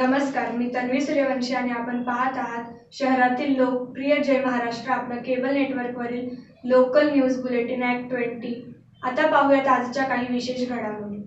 नमस्कार मी तन्वी सूर्यवंशी आणि आपण पाहत आहात शहरातील लोकप्रिय जय महाराष्ट्र आपलं cable नेटवर्कवरील local news bulletin act twenty आता पाहूयात आजच्या काही विशेष घडामोडी.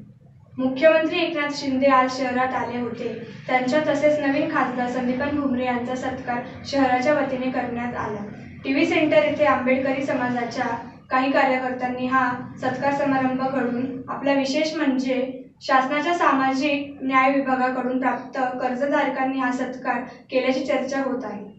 मुख्यमंत्री एकनाथ शिंदे आज शहरात आले होते. त्यांच्या तसेच नवीन खासदार संदीपान भुमरे यांचा सत्कार शहराच्या वतीने करण्यात आला. टी व्ही सेंटर येथे आंबेडकरी समाजाच्या काही कार्यकर्त्यांनी हा सत्कार समारंभ घडून आपला विशेष म्हणजे शासनाच्या सामाजिक न्याय विभागाकडून प्राप्त कर्जधारकांनी हा सत्कार केल्याची चर्चा होत आहे.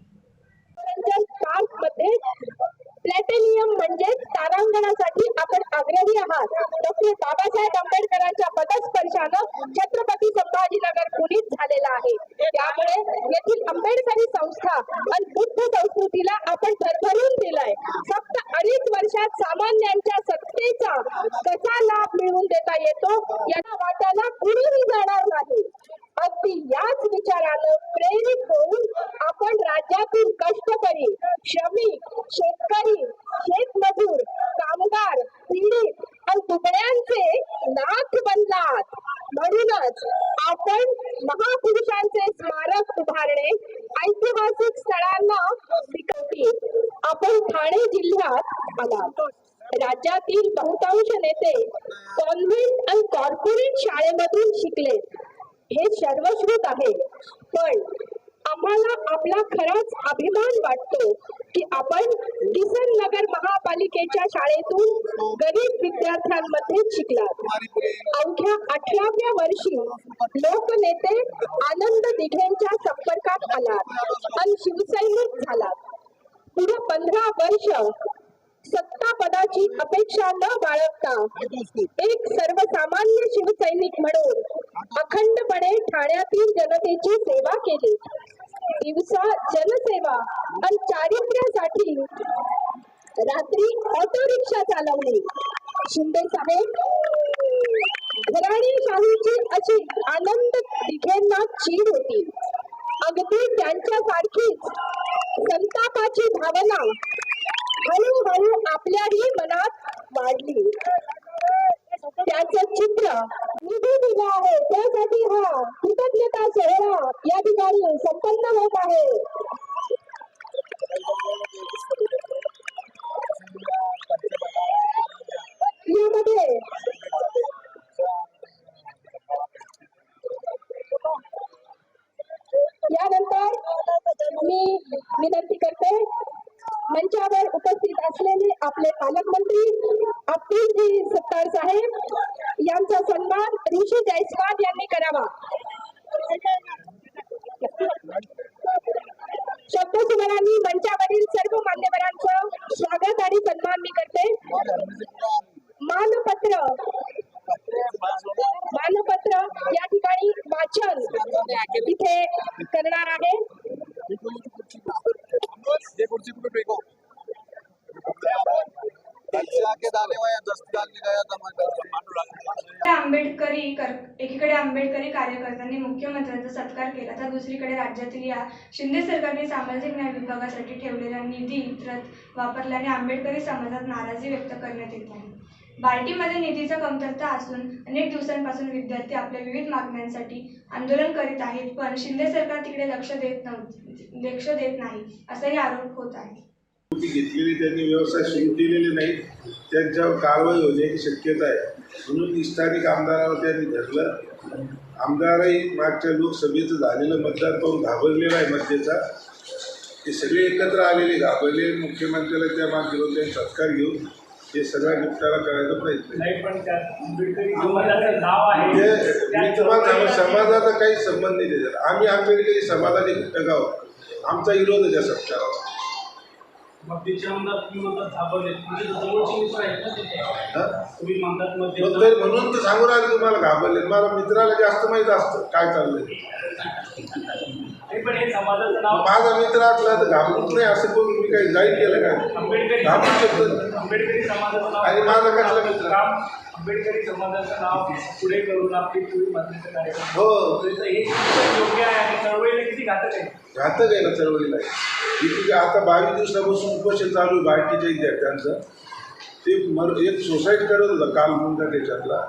प्लॅटेनियम म्हणजे तारांगणासाठी आपण आग्रही आहात. डॉक्टर बाबासाहेब आंबेडकरांच्या पदस्पर्शानं छत्रपती संभाजीनगर पुनीत झालेला आहे. त्यामुळे येथील आंबेडकरी संस्था आणि बुद्ध संस्कृतीला आपण भरभरून दिलाय. फक्त अडीच वर्षात सामान्यांच्या सत्तेचा कसा लाभ मिळवून देता येतो? याला वाटायला कुणीही जाणार नाही. अगदी याच विचारानं प्रेरित होऊन आपण राज्यातील कष्टकरी श्रमिक शेतकरी शेत आनंद संपर्कात आलात. आणि शिवसैनिक झालात. पुढे पंधरा वर्ष सत्ता पदाची अपेक्षा न बाळगता एक सर्वसामान्य शिवसैनिक म्हणून अखंडपणे ठाण्यातील जनतेची सेवा केली. दिवसा जनसेवा आणि चारित्र्यासाठी रात्री ऑटो रिक्षा चालवली. शिंदे साहेब. घराणेशाहीची अशी आनंद दिघेंना चीड होती. अगदी त्यांच्यासारखीच संतापाची भावना हळूहळू आपल्याही मनात वाढली. त्याचं चित्र निधी दिला आहे. त्यासाठी हा कृतज्ञता सोहळा या ठिकाणी संपन्न होत आहे. यामध्ये यानंतर मी विनंती करते मंचावर उपस्थित असलेले आपले पालकमंत्री अब्दुलजी सत्तार साहेब यांचा सन्मान ऋषी जयस्वाल यांनी करावा शब्दसुमरांनी मंचावरील सर्व मान्यवरांचं स्वागत आणि सन्मान मी करते. मानपत्र. मानपत्र या ठिकाणी वाचन इथे करणार आहे ये कुर्सी पे फेंको अच्छा के दाने हुए दस डाल के गया था मैं एकीकडे आंबेडकरी एकीकडे आंबेडकरी कार्यकर्त्यांनी मुख्यमंत्र्यांचा सत्कार केला. तर दुसरीकडे राज्यातील या शिंदे सरकारने सामाजिक न्याय विभागासाठी ठेवलेला निधी इतरत वापरल्याने आंबेडकरी समाजात नाराजी व्यक्त करण्यात येत आहे. बार्टीमध्ये निधीचा कमतरता असून अनेक दिवसांपासून विद्यार्थी आपल्या विविध मागण्यांसाठी आंदोलन करीत आहेत पण शिंदे सरकार तिकडे लक्ष देत नव्हते लक्ष देत नाही असाही आरोप होत आहे. घेतलेली त्यांनी व्यवसाय सुरू केलेले नाहीत. त्यांच्यावर कारवाई होण्याची शक्यता आहे. म्हणून स्थानिक आमदारावर त्यांनी धरलं. आमदारही मागच्या लोकसभेचं झालेलं मतदान पाहून घाबरलेला आहे मध्येचा. ते सगळे एकत्र आलेले घाबरले मुख्यमंत्र्याला त्या माध्यमातून त्यांनी सत्कार घेऊन हे सगळा निपटारा करायचा प्रयत्न समाजाचं काही संबंध नाही त्याच्यात. आम्ही आंबेडकरी समाजाचे घटक आहोत. आमचा विरोध आहे त्या सत्कारावर मग त्याच्यामध्ये तुम्ही म्हणतात थांबवले. म्हणजे जवळचे मित्र आहेत ना तिथे? तुम्ही म्हणतात मध्ये म्हणून तर सांगू राहिले तुम्हाला घाबरले. मला मित्राला जास्त माहीत असतं काय चाललंय. पण हे समाजाचं नाव माझा मित्र असला तर घाबरूच नाही असं करून मी काही जाहीर केलं काय आंबेडकरी घाबरू शकतो. आंबेडकरी समाजाचं नाव आणि माझा कसला मित्र? काम आंबेडकरी समाजाचं नाव पुढे करून आपली पुढे कार्यक्रम हो. हे योग्य आहे आणि चळवळीला किती घातक आहे. घातक आहे ना चळवळीला. इथे आता बावीस दिवसापासून उपोषण चालू आहे बाकीच्या विद्यार्थ्यांचं ते मर एक सोसाईट करत होता काल मुंडा त्याच्यातला.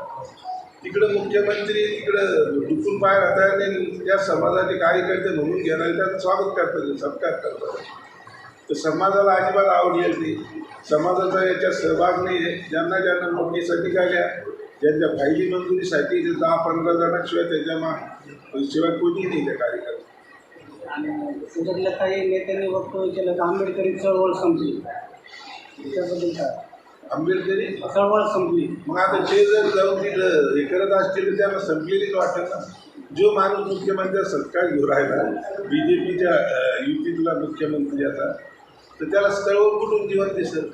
तिकडं मुख्यमंत्री तिकडं दुखून पाय राहतात आणि त्या समाजाचे कार्यकर्ते म्हणून घेणारे त्यांचं स्वागत करतात सत्कार करतात. तर समाजाला अजिबात आवडलेलं नाही. समाजाचा याच्यात सहभाग नाही आहे. ज्यांना ज्यांना नोकरीसाठी काढल्या ज्यांच्या फायली मंजुरीसाठी ते दहा पंधरा जणांशिवाय त्याच्या मा शिवाय कोणी नाही त्या कार्यकर्ते आणि काही नेत्यांनी वक्तव्य केलं तर आंबेडकरी चळवळ संपली. त्याबद्दल काय? आंबेडकरी? चळवळ संपली. मग आता ते जर जाऊन तिथं हे करत असतील तर त्यांना संपलेलीच वाटत ना. जो माणूस मुख्यमंत्री सत्कार घेऊन राहिला बी जे पीच्या युतीतला मुख्यमंत्री आता तर त्याला स्थळ कुठून जीवन दिसत?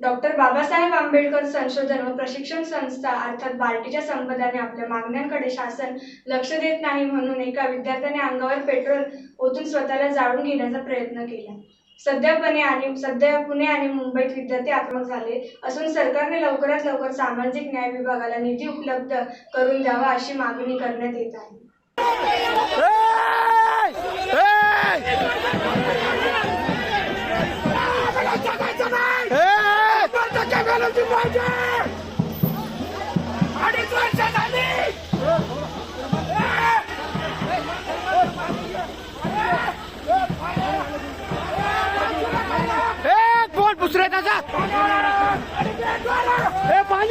डॉक्टर बाबासाहेब आंबेडकर संशोधन व प्रशिक्षण संस्था अर्थात बार्टीच्या संपदाने आपल्या मागण्यांकडे शासन लक्ष देत नाही म्हणून एका विद्यार्थ्याने अंगावर पेट्रोल ओतून स्वतःला जाळून घेण्याचा प्रयत्न केला. सध्या पुणे आणि सध्या पुणे आणि मुंबईत विद्यार्थी आत्मक झाले असून सरकारने लवकरात लवकर सामाजिक न्याय विभागाला निधी उपलब्ध करून द्यावा अशी मागणी करण्यात येत आहे.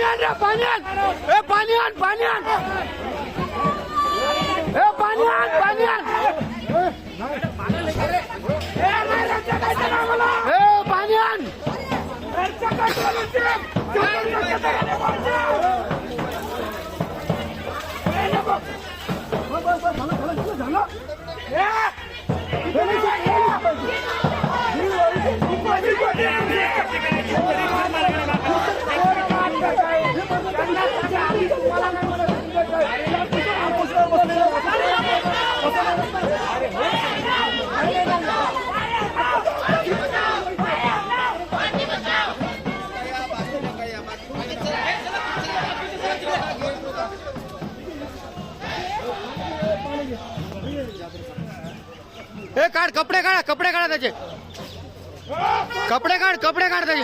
आण रे पाणी आण ए पाणी आण पाणी आण ए पाणी आण पाणी आण ए पाणी आण काढ कपडे काढा कपडे काढा त्याचे. कपडे काढ कपडे काढ त्याचे.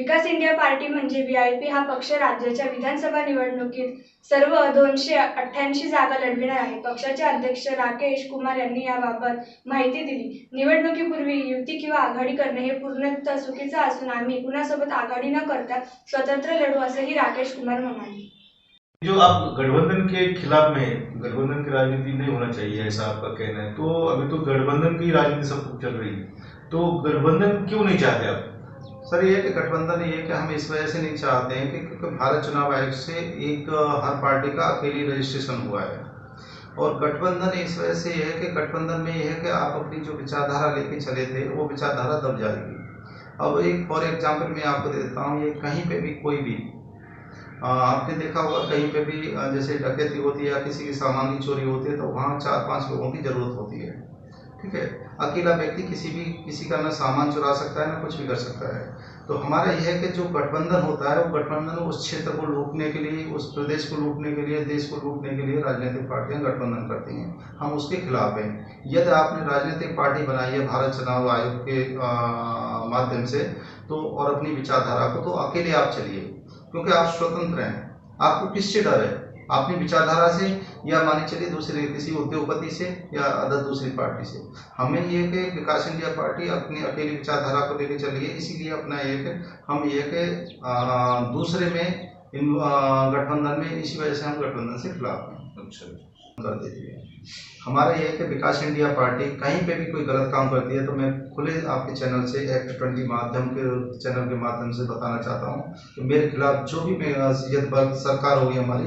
विकास इंडिया पार्टी म्हणजे व्ही आय पी हा पक्ष राज्याच्या विधानसभा निवडणुकीत सर्व दोनशे अठ्ठ्याऐंशी जागा लढविणार आहे. पक्षाचे अध्यक्ष राकेश कुमार यांनी याबाबत माहिती दिली. निवडणुकीपूर्वी युती किंवा आघाडी करणे हे पूर्णतः चुकीचं असून आम्ही कुणासोबत आघाडी न करता स्वतंत्र लढू असंही राकेश कुमार म्हणाले. जो आप गठबंधन के खिलाफ में गठबंधन की राजनीति नहीं होना चाहिए ऐसा आपका कहना है। तो अभी तो गठबंधन की राजनीति सब चल रही है। तो गठबंधन क्यों नहीं चाहते आप? सर ये कि गठबंधन ये कि हम इस वजह से नहीं चाहते हैं कि क्योंकि भारत चुनाव आयोग से एक हर पार्टी का अकेली रजिस्ट्रेशन हुआ है। और गठबंधन इस वजह से यह है कि गठबंधन में यह है कि आप अपनी जो विचारधारा लेके चले थे वो विचारधारा दब जाएगी। अब एक फॉर एग्ज़ाम्पल मैं आपको दे देता हूँ ये कहीं पे भी कोई भी अ, आपने देखा होगा कहीं पे भी जैसे डकैती होती है या किसी की सामान की चोरी होती है तो वहाँ चार पाँच लोगों की ज़रूरत होती है। ठीक है? अकेला व्यक्ति किसी भी, किसी का ना सामान चुरा सकता है, ना कुछ भी कर सकता है। तो हमारा यह है कि जो गठबंधन होता है, वो गठबंधन उस क्षेत्र को लूटने के लिए, उस प्रदेश को लूटने के लिए, देश को लूटने के लिए राजनीतिक पार्टियाँ गठबंधन करती हैं। हम उसके खिलाफ हैं। यदि आपने राजनीतिक पार्टी बनाई है, भारत चुनाव आयोग के माध्यम से तो और अपनी विचारधारा को तो अकेले आप चलिए। क्योंकि आप स्वतंत्र हैं। आपको किससे डर है? अपनी विचारधारा से या माने चलिए दूसरे किसी उद्योगपति से या अदर दूसरी पार्टी से। हमें ये कि विकास इंडिया पार्टी अपनी अकेली विचारधारा को लेकर चली है इसीलिए अपना ये कि हम ये कि दूसरे में इन गठबंधन में इसी वजह से हम गठबंधन से खिलाफ हैं। अच्छा। कर देती है। हमारा ये है कि विकास इंडिया पार्टी कहीं पे भी कोई गलत काम करती है तो मैं खुले आपके चैनल से एक्ट ट्वेंटी माध्यम के चैनल के माध्यम से बताना चाहता हूँ कि मेरे खिलाफ जो भी मैं यदि वर्ग सरकार होगी हमारी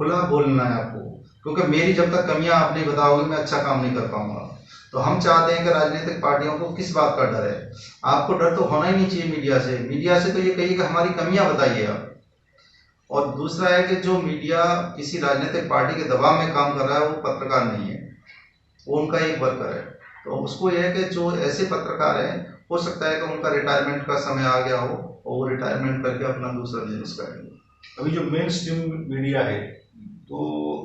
खुला बोलना है आपको। क्योंकि मेरी जब तक कमियाँ आप नहीं बताओगे, मैं अच्छा काम नहीं कर पाऊँगा। तो हम चाहते हैं कि राजनीतिक पार्टियों को किस बात का डर है? आपको डर तो होना ही नहीं चाहिए मीडिया से। मीडिया से तो ये कहिए कि हमारी कमियाँ बताइए आप। और दूसरा है कि जो मीडिया किसी राजनीतिक पार्टी के दबाव में काम कर रहा है, वो पत्रकार नहीं है। वो उनका एक वर्कर है। तो उसको यह है कि जो ऐसे पत्रकार हैं, हो सकता है कि उनका रिटायरमेंट का समय आ गया हो, और वो रिटायरमेंट करके अपना दूसरा बिज़नेस करेंगे। अभी जो मेन स्ट्रीम मीडिया है तो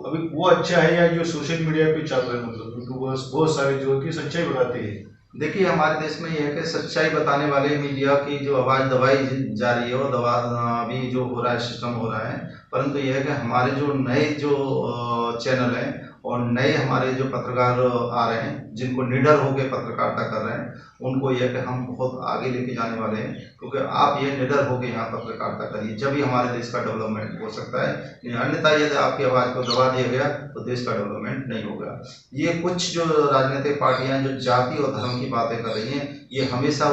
अभी वो अच्छा है या जो सोशल मीडिया पे चल रहे मतलब यूट्यूबर्स बहुत सारे जो कि सच्चाई बताते हैं। देखिए, हमारे देश में यह है कि सच्चाई बताने वाले मीडिया की जो आवाज़ दबाई जा रही है, वो दबा, अभी जो हो रहा है सिस्टम हो रहा है। परंतु यह है कि हमारे जो नए जो चैनल हैं और नए हमारे जो पत्रकार आ रहे हैं, जिनको निडर होकर पत्रकारिता कर रहे हैं, उनको यह कि हम बहुत आगे लेके जाने वाले हैं, क्योंकि आप ये निडर होकर यहाँ पत्रकारिता करिए। जब ही हमारे देश का डेवलपमेंट हो सकता है अन्यथा यदि आपकी आवाज़ को दबा दिया गया तो देश का डेवलपमेंट नहीं होगा। ये कुछ जो राजनीतिक पार्टियाँ, जो जाति और धर्म की बातें कर रही हैं, ये हमेशा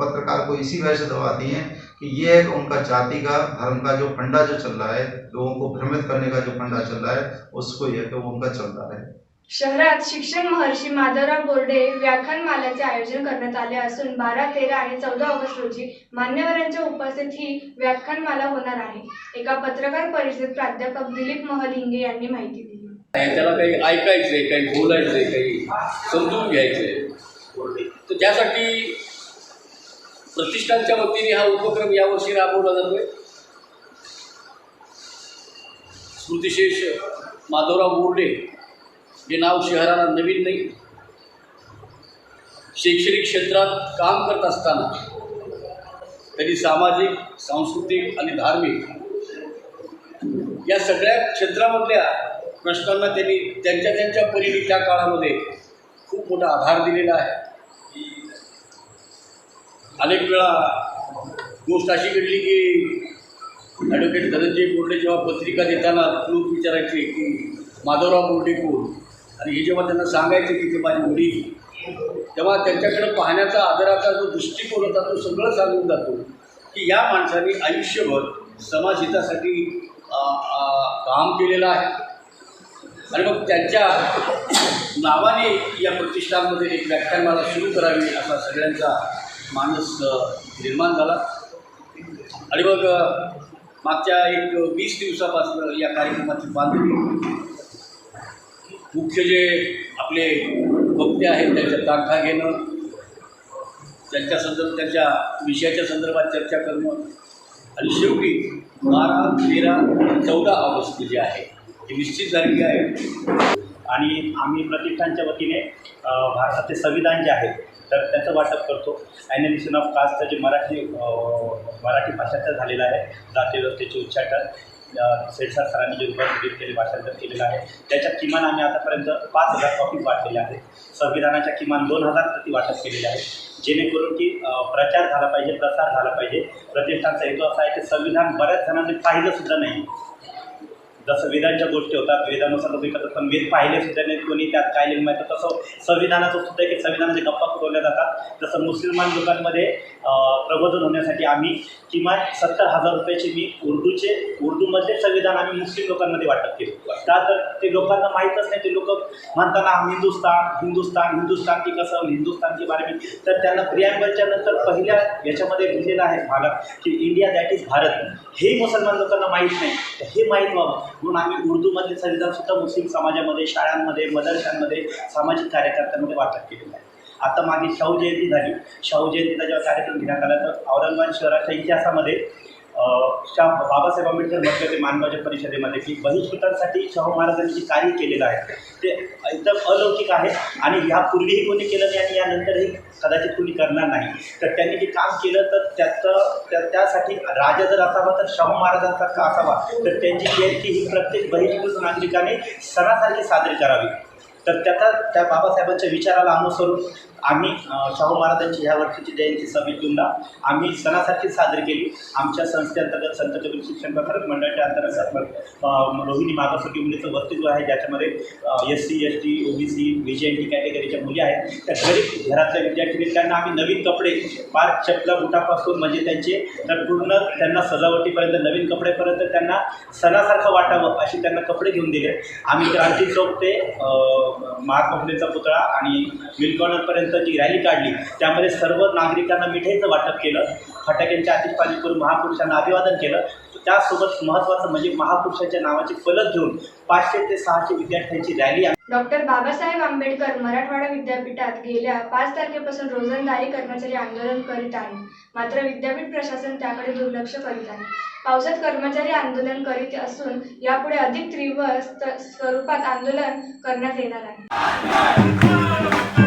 पत्रकार को इसी वजह से दबाती हैं कि ये एक उनका जाति का धर्म का जो फंडा जो चल रहा है लोगों को भ्रमित करने का जो फंडा चल रहा है उसको यह कि वो उनका चलता रहे शहरात शिक्षण महर्षी माधवराव बोर्डे व्याख्यानमालाचे आयोजन करण्यात आले असून बारा तेरा आणि चौदा ऑगस्ट रोजी मान्यवरांच्या उपस्थित ही व्याख्यानमाला होणार आहे. एका पत्रकार परिषदेत प्राध्यापक दिलीप महलिंगे यांनी माहिती दिली. त्याला काही ऐकायचंय काही बोलायचंय काही समजून घ्यायचंय. तर त्यासाठी प्रतिष्ठानच्या वतीने हा उपक्रम यावर्षी राबवला जातोय. स्मृतिशेष माधवराव बोर्डे हे नाव शहराला नवीन नाही शैक्षणिक क्षेत्रात काम करत असताना त्यांनी सामाजिक सांस्कृतिक आणि धार्मिक या सगळ्या क्षेत्रामधल्या प्रश्नांना त्यांनी त्यांच्या त्यांच्या परीने त्या काळामध्ये खूप मोठा आधार दिलेला आहे. अनेक वेळा गोष्ट अशी घडली की ॲडव्होकेट धनंजय बोर्डे जेव्हा पत्रिका देताना लोक विचारायचे की माधवराव बोर्डे कोण? आणि हे जेव्हा त्यांना सांगायचे की ते माझे वडील तेव्हा त्यांच्याकडे पाहण्याचा आदराचा जो दृष्टिकोन होता तो सगळं सांगून जातो की या माणसाने आयुष्यभर समाजहितासाठी काम केलेलं आहे. आणि मग त्यांच्या नावाने या प्रतिष्ठानमध्ये एक व्याख्यानमाला सुरू करावी असा सगळ्यांचा माणूस निर्माण झाला. आणि मग मागच्या एक वीस दिवसापासून या कार्यक्रमाची बांधणी. मुख्य जे आपले वक्ते आहेत त्यांच्या तारखा घेणं त्यांच्या संदर्भ त्यांच्या विषयाच्या संदर्भात चर्चा करणं. आणि शेवटी बारा तेरा चौदा ऑगस्ट जे आहे हे निश्चित झालेली आहे. आणि आम्ही प्रतिष्ठानच्या वतीने भारताचे संविधान जे आहे तर त्याचं वाटप करतो. ॲनालिसिन ऑफ कास्ट जे मराठी मराठी भाषांतर झालेलं आहे जातीव्यवस्थेचे उच्चाटन अ, सरांनी जे उपस्थित केले भाषांतर केलेलं आहे त्याच्यात किमान आम्ही आतापर्यंत पाच हजार कॉपीज वाटलेल्या आहेत. संविधानाच्या किमान दोन हजार प्रती वाटप केलेल्या आहेत. जेणेकरून की प्रचार झाला पाहिजे प्रसार झाला पाहिजे. प्रतिष्ठानचा हेतू असा आहे की संविधान बऱ्याच जणांनी पाहिलंसुद्धा नाही. जसं वेदांच्या गोष्टी होतात वेदानुसार लोक करतात पण वेद पाहिले सुद्धा नाही कोणी त्यात काय लिहिलं माहिती तसं संविधानाचं सुद्धा की संविधानाचे गप्पा पुरवल्या जातात. जसं मुस्लिमान लोकांमध्ये प्रबोधन होण्यासाठी आम्ही किमान सत्तर हजार रुपयाचे मी उर्दूचे उर्दूमधले संविधान आम्ही मुस्लिम लोकांमध्ये वाटप केले. का तर ते लोकांना माहीतच नाही ते लोक म्हणताना हिंदुस्तान हिंदुस्तान हिंदुस्तान की कसं हिंदुस्तान की तर त्यांना प्रियांबलच्या नंतर पहिल्या याच्यामध्ये लिहिलेलं आहे भागात की इंडिया दॅट इज भारत. हे मुसलमान लोकांना माहीत नाही. तर हे माहीत व्हावं. म्हणून आम्ही उर्दूमधले संविधान सुद्धा मुस्लिम समाजामध्ये शाळांमध्ये मदरशांमध्ये सामाजिक कार्यकर्त्यांमध्ये वाटप केलेलं आहे. आता मागे शाहू जयंती झाली. शाहू जयंतीचा जेव्हा कार्यक्रम घेण्यात आला तर औरंगाबाद शहराच्या इतिहासामध्ये अं, बाबासाहेब आंबेडकर म्हटलं ते मानवाच्या परिषदेमध्ये की बहिष्कृतांसाठी शाहू महाराजांनी जे कार्य केलेलं आहे ते एकदम अलौकिक आहे आणि ह्यापूर्वीही कोणी केलं नाही आणि यानंतरही कदाचित कोणी करणार नाही. तर त्यांनी जे काम केलं तर त्याचं त्या त्यासाठी राजा जर असावा तर शाहू महाराजांसारखा असावा. तर त्यांची जयंती ही प्रत्येक बहिष्कृत नागरिकाने सणासारखी साजरी करावी. तर त्याचा त्या बाबासाहेबांच्या विचाराला अनुसरून आम्ही शाहू महाराजांची ह्या वर्षीची जयंती सव्वीस जूनला आम्ही सणासारखी साजरी केली. आमच्या संस्थेअंतर्गत संत कबीर शिक्षण प्रसारक मंडळाच्या अंतर्गत रोहिणी मागासवर्गीय मुलीचं वस्तित्व आहे ज्याच्यामध्ये S C S T O B C B N T कॅटेगरीच्या मुली आहेत. त्या गरीब घरातल्या विद्यार्थी त्यांना आम्ही नवीन कपडे पार चपला बुटापासून म्हणजे त्यांचे तर पूर्ण त्यांना सजावटीपर्यंत नवीन कपडेपर्यंत त्यांना सणासारखं वाटावं अशी त्यांना कपडे घेऊन दिले. आम्ही क्रांती चौक ते महात्मा फुलेचा पुतळा आणि मिल्कॉनरपर्यंत जी रॅली काढली. त्यामध्ये सर्व नागरिकांना मिठाईचं वाटप केलं. फटाक्यांची आतिषबाजी करून महापुरुषांना अभिवादन केलं. त्यासोबत महत्वाचं म्हणजे महापुरुषाच्या नावाचे फलक घेऊन पाचशे ते सहाशे विद्यार्थ्यांची रॅली डॉक्टर बाबासाहेब आंबेडकर मराठवाडा विद्यापीठात गेल्या पाच तारखेपासून रोजंदारी कर्मचारी आंदोलन करीत आहे मात्र विद्यापीठ प्रशासन त्याकडे दुर्लक्ष करीत आहे. पावसात कर्मचारी आंदोलन करीत असून यापुढे अधिक तीव्र स्वरूपात आंदोलन करण्यात येणार आहे.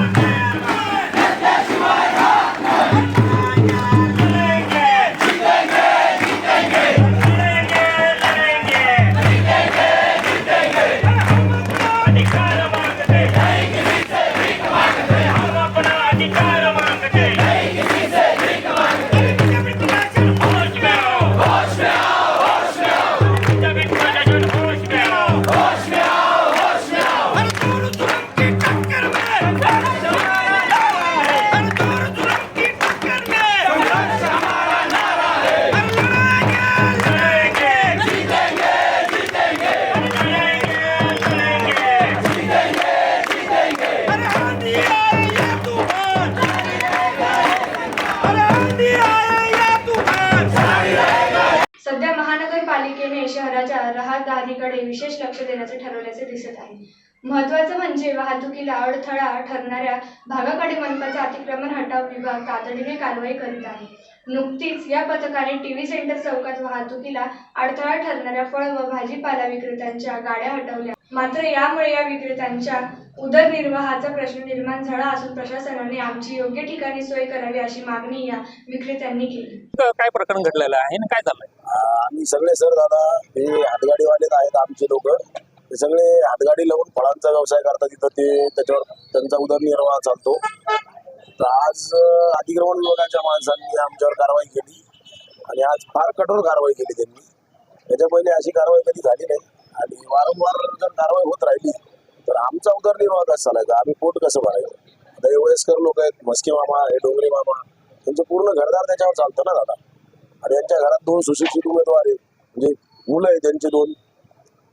अडथळा ठरणाऱ्या भागाकडे मनपाचा अतिक्रमण हटाव विभाग तातडीने कारवाई करीत आहे. नुकतीच या पथकाने टीव्ही सेंटर चौकात वाहतुकीला अडथळा ठरणाऱ्या फळ व भाजीपाला विक्रेत्यांच्या गाड्या हटवल्या. मात्र यामुळे या विक्रेत्यांच्या उदरनिर्वाहाचा प्रश्न निर्माण झाला असून प्रशासनाने आमची योग्य ठिकाणी सोय करावी अशी मागणी या विक्रेत्यांनी केली. काय प्रकरण घडलेलं आहे आणि काय झालंय? आम्ही सगळे सर दादा हे हातगाडीवाले आहेत आमचे लोक. ते सगळे हातगाडी लावून फळांचा व्यवसाय करतात तिथं ते त्याच्यावर त्यांचा उदरनिर्वाह चालतो. तर आज अतिक्रमण विभागाच्या माणसांनी आमच्यावर कारवाई केली आणि आज फार कठोर कारवाई केली त्यांनी. त्याच्या पहिले अशी कारवाई कधी झाली नाही. आणि वारंवार जर कारवाई होत राहिली तर आमचा उदरनिर्वाह कसा चालायचा? आम्ही पोट कसं भरायचं? आता हे वयस्कर लोक आहेत मस्के मामा हे डोंगरे मामा. त्यांचं पूर्ण घरदार त्याच्यावर चालतं ना दादा. आणि यांच्या घरात दोन सुशिक्षित उमेदवार आहेत. म्हणजे मुलं आहेत त्यांचे दोन.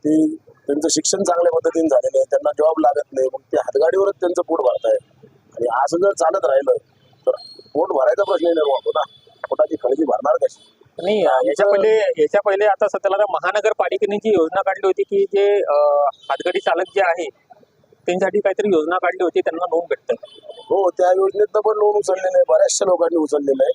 ती त्यांचं शिक्षण चांगल्या पद्धतीने झालेलं आहे त्यांना जॉब लागत नाही मग ते हातगाडीवरच त्यांचं पोट भरताय. आणि असं जर चालत राहिलं तर पोट भरायचा प्रश्न निर्माण होतो ना पोटाची खळगी भरणार कशी? नाही याच्या पहिले याच्या पहिले आता सध्याला महानगरपालिकेने जी योजना काढली होती की जे हातगाडी चालक जे आहे त्यांच्यासाठी काहीतरी योजना काढली होती त्यांना नोंद भेटतं. हो त्या योजनेतनं पण लोन उचललेलं आहे बऱ्याचशा लोकांनी उचललेलं आहे.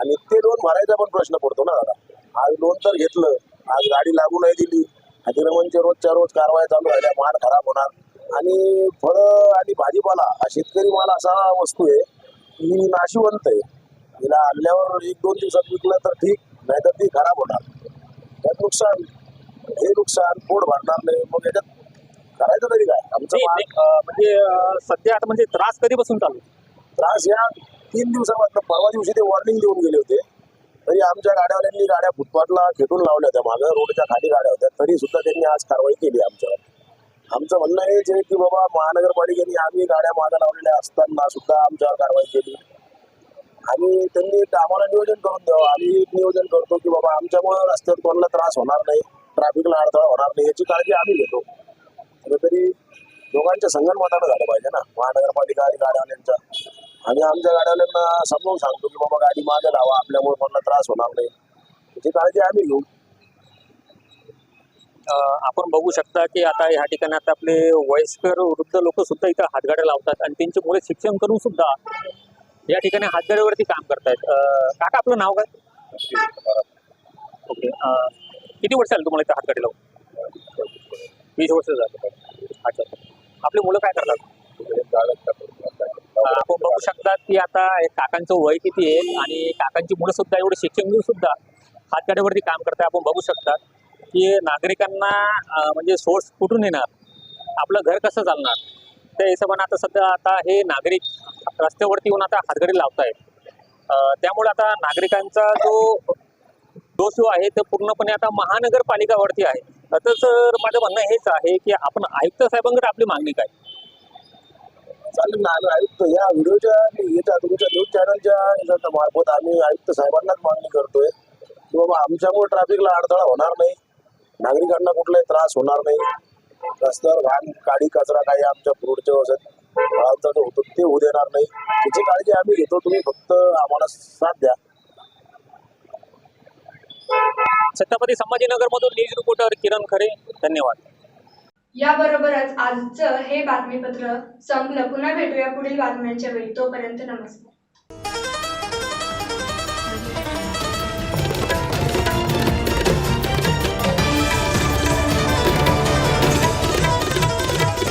आणि ते लोन भरायचा पण प्रश्न पडतो ना दादा. आज लोन तर घेतलं आज गाडी लागू नाही दिली अतिक्रमणचे रोजच्या रोज कारवाया चालू राहिल्या माल खराब होणार. आणि फळं आणि भाजीपाला हा शेतकरी माल असा वस्तू आहे की नाशिवंत आहे. तिला आणल्यावर एक दोन दिवसात विकलं तर ठीक नाहीतर ती खराब होणार. त्यात नुकसान हे नुकसान पोट भरणार नाही. मग याच्यात करायचं तरी काय? आमचं म्हणजे सध्या आता म्हणजे त्रास कधीपासून चालू? त्रास या तीन दिवसापासून परवा दिवशी ते वॉर्निंग देऊन गेले होते. तरी आमच्या गाड्यावाल्यांनी गाड्या फुटपाथला खेटून लावल्या होत्या मागं रोडच्या खाली गाड्या होत्या. तरी सुद्धा त्यांनी आज कारवाई केली आमच्यावर. आमचं म्हणणं हेच आहे की बाबा महानगरपालिकेने आम्ही गाड्या मागं लावलेल्या असताना सुद्धा आमच्यावर कारवाई केली. आणि त्यांनी आम्हाला नियोजन करून द्यावं. आम्ही नियोजन करतो की बाबा आमच्यामुळे रस्त्यात कोणाला त्रास होणार नाही ट्रॅफिकला अडथळा होणार नाही याची काळजी आम्ही घेतो. तरी दोघांच्या संगनमतानं झालं पाहिजे ना महानगरपालिका आणि गाड्यावाल्यांच्या. आम्ही आमच्या गाड्यावाल्यांना समजावून सांगतो की बाबा गाडी मागे लावा आपल्यामुळे कोणाला त्रास होणार नाही. त्याची काळजी आम्ही घेऊ. आपण बघू शकता की आता ह्या ठिकाणी आता आपले वयस्कर वृद्ध लोक सुद्धा इथं हातगाड्या लावतात आणि त्यांचे मुळे शिक्षण करून सुद्धा या ठिकाणी हातगाड्यावरती काम करतायत. काका आपलं नाव काय? ओके किती वर्ष झालं तुम्हाला इथं हातगाडी लावून? वीस वर्ष झालं. अच्छा. आपली मुलं काय करतात? बघू शकतात की आता काकांचं वय किती आहे आणि काकांची मुलं सुद्धा एवढे शिक्षण घेऊन सुद्धा हातगाडीवरती काम करतात आपण बघू शकतात की नागरिकांना म्हणजे सोर्स कुठून येणार? आपलं घर कसं चालणार? त्या हिशोबाने आता सध्या आता हे नागरिक रस्त्यावरती येऊन आता हातगाडी लावत आहेत त्यामुळे आता नागरिकांचा जो दोष जो आहे तो पूर्णपणे आता महानगरपालिकावरती आहे. आता माझं म्हणणं हेच आहे की आपण आयुक्त साहेबांकडे आपली मागणी काय? चालेल ना. आम्ही आयुक्त या व्हिडिओच्या याच्या तुमच्या न्यूज चॅनलच्या याच्या मार्फत आम्ही आयुक्त साहेबांनाच मागणी करतोय की बाबा आमच्यामुळे ट्रॅफिकला अडथळा होणार नाही. नागरिकांना कुठलाही त्रास होणार नाही. रस्त्यावर घाण काडी कचरा काही आमच्या पुढच्या वर्षात फळांचा जो होतो ते होऊ देणार नाही. त्याची काळजी आम्ही घेतो. तुम्ही फक्त आम्हाला साथ द्या. छत्रपती संभाजीनगरमधून न्यूज रिपोर्टर किरण खरे. धन्यवाद. याबरोबरच आजचं हे बातमीपत्र संपलं. पुन्हा भेटूया पुढील बातम्यांच्या वेळी. तोपर्यंत नमस्कार.